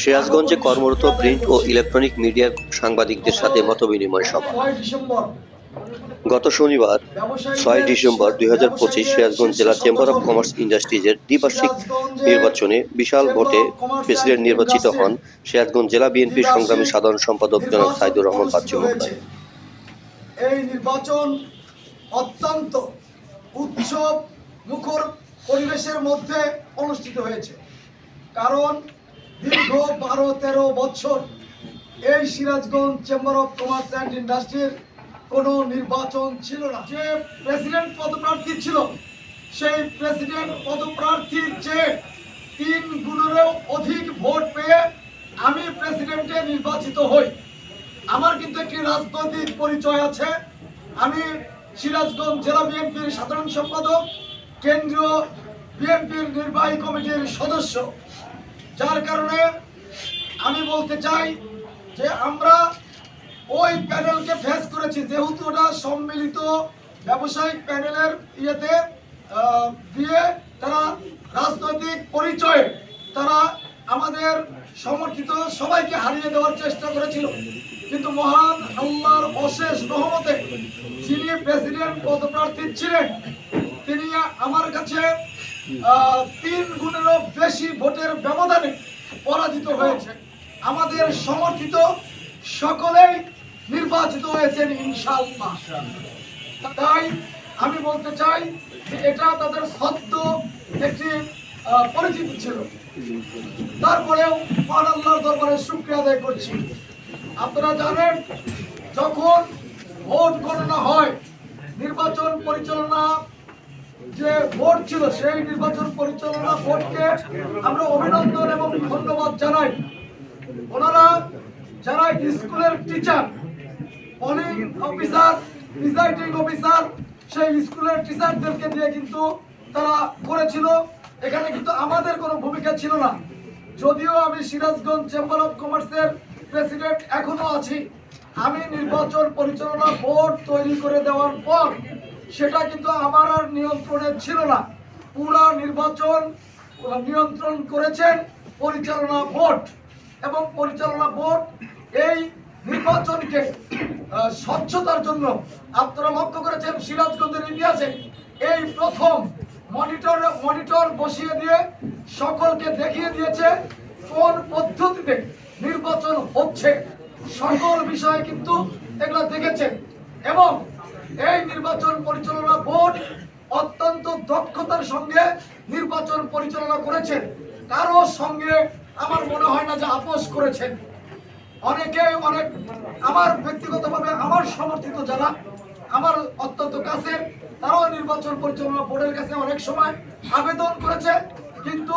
সিরাজগঞ্জে কর্মরত প্রিন্ট ও ইলেকট্রনিক মিডিয়ার সাংবাদিকদের সাথে মতবিনিময় সভা। গত শনিবার, ছয় ডিসেম্বর দুই হাজার পঁচিশ সিরাজগঞ্জ জেলা চেম্বার অব কমার্স ইন্ডাস্ট্রিজের দ্বিবার্ষিক নির্বাচনে বিশাল ভোটে প্রেসিডেন্ট নির্বাচিত হন সিরাজগঞ্জ জেলা বিএনপির সংগ্রামী সাধারণ সম্পাদক জনাব সাইদুর রহমান বাচ্চু এই নির্বাচন অত্যন্ত উৎসব মুখর পরিবেশের মধ্যে অনুষ্ঠিত হয়েছে। কারণ দীর্ঘ বারো, তেরো বছর এই Sirajganj chamber of commerce and ইন্ডাস্ট্রির কোনো নির্বাচন ছিল না। যে প্রেসিডেন্ট পদপ্রার্থী ছিল, সেই প্রেসিডেন্ট পদপ্রার্থীর চেয়ে তিন গুণেরও অধিক ভোট পেয়ে আমি প্রেসিডেন্টে নির্বাচিত হই। আমার কিন্তু একটি রাজনৈতিক পরিচয় আছে। আমি সিরাজগঞ্জ জেলা বিএনপির সাধারণ সম্পাদক, কেন্দ্রীয় বিএনপির নির্বাহী কমিটির সদস্য। যার কারণে আমি বলতে চাই যে আমরা ওই প্যানেলকে ফেস করেছি। যেহেতু ওটা সম্মিলিত ব্যবসায়িক প্যানেলের ইয়েতে দিয়ে তারা রাজনৈতিক পরিচয়ে তারা আমাদের সমর্থিত সবাইকে হারিয়ে দেওয়ার চেষ্টা করেছিল। কিন্তু মহান আল্লাহর অশেষ রহমতে যিনি প্রেসিডেন্ট পদপ্রার্থী ছিলেন, তিনি আমার কাছে তিন গুণেরও বেশি ভোটের ব্যবধানে পরাজিত হয়েছে। আমাদের সমর্থিত সকলেই নির্বাচিত হয়েছেন ইনশাআল্লাহ। তাই আমি বলতে চাই যে এটা তাদের সত্য একটি পরিচিতি ছিল। তারপরেও মহান আল্লাহর দরবারে শুক্রিয়া আদায় করছি। আপনারা জানেন, যখন ভোট গণনা হয়, নির্বাচন পরিচালনা যে বোর্ড ছিল সেই নির্বাচন পরিচালনা বোর্ডকে আমরা অভিনন্দন এবং ধন্যবাদ জানাই। ওনারা যারা স্কুলের teacher polling officer presiding officer সেই স্কুলের টিচারদেরকে দিয়ে কিন্তু তারা করেছিল। এখানে কিন্তু আমাদের কোনো ভূমিকা ছিল না। যদিও আমি সিরাজগঞ্জ চেম্বার অফ কমার্সের প্রেসিডেন্ট এখনও আছি। আমি নির্বাচন পরিচালনা বোর্ড তৈরি করে দেওয়ার পর সেটা কিন্তু আমার আর নিয়ন্ত্রণে ছিল না। পুরা নির্বাচন নিয়ন্ত্রণ করেছেন পরিচালনা বোর্ড এবং পরিচালনা বোর্ড এই নির্বাচনকে স্বচ্ছতার জন্য আপনারা লক্ষ্য করেছেন সিরাজগঞ্জের ইতিহাসে এই প্রথম মনিটর মনিটর বসিয়ে দিয়ে সকলকে দেখিয়ে দিয়েছে কোন পদ্ধতিতে নির্বাচন হচ্ছে। সকল বিষয়ে কিন্তু এগুলো দেখেছেন এবং এই নির্বাচন পরিচালনা বোর্ড অত্যন্ত দক্ষতার সঙ্গে নির্বাচন পরিচালনা করেছেন। কারও সঙ্গে আমার মনে হয় না যে আপোষ করেছেন। অনেকে অনেক আমার ব্যক্তিগতভাবে আমার সমর্থিত যারা, আমার অত্যন্ত কাছে, তারাও নির্বাচন পরিচালনা বোর্ডের কাছে অনেক সময় আবেদন করেছে, কিন্তু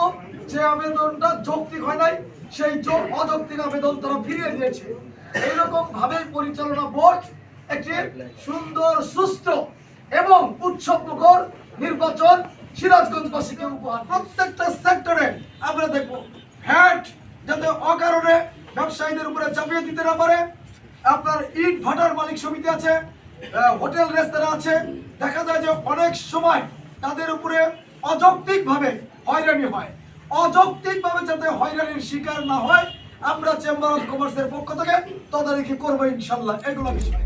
যে আবেদনটা যৌক্তিক হয় নাই, সেই অযৌক্তিক আবেদন তারা ফিরিয়ে দিয়েছে। এইরকম ভাবে পরিচালনা বোর্ড একটি সুন্দর, সুস্থ এবং উৎসব মুখর নির্বাচন সিরাজগঞ্জবাসীকে উপহার। প্রত্যেকটা সেক্টরে আমরা দেখব ভ্যাট যাতে অকারণে ব্যবসায়ীদের উপরে চাপিয়ে দিতে না পারে। আপনার ইট ভাটার মালিক সমিতি আছে হোটেল, রেস্তোরাঁ আছে। দেখা যায় যে অনেক সময় তাদের উপরে অযৌক্তিকভাবে হয়রানি হয়। অযৌক্তিকভাবে যাতে হয়রানির শিকার না হয়, আমরা চেম্বার অফ কমার্সের পক্ষ থেকে তদারকি করব ইনশাল্লাহ এগুলো বিষয়।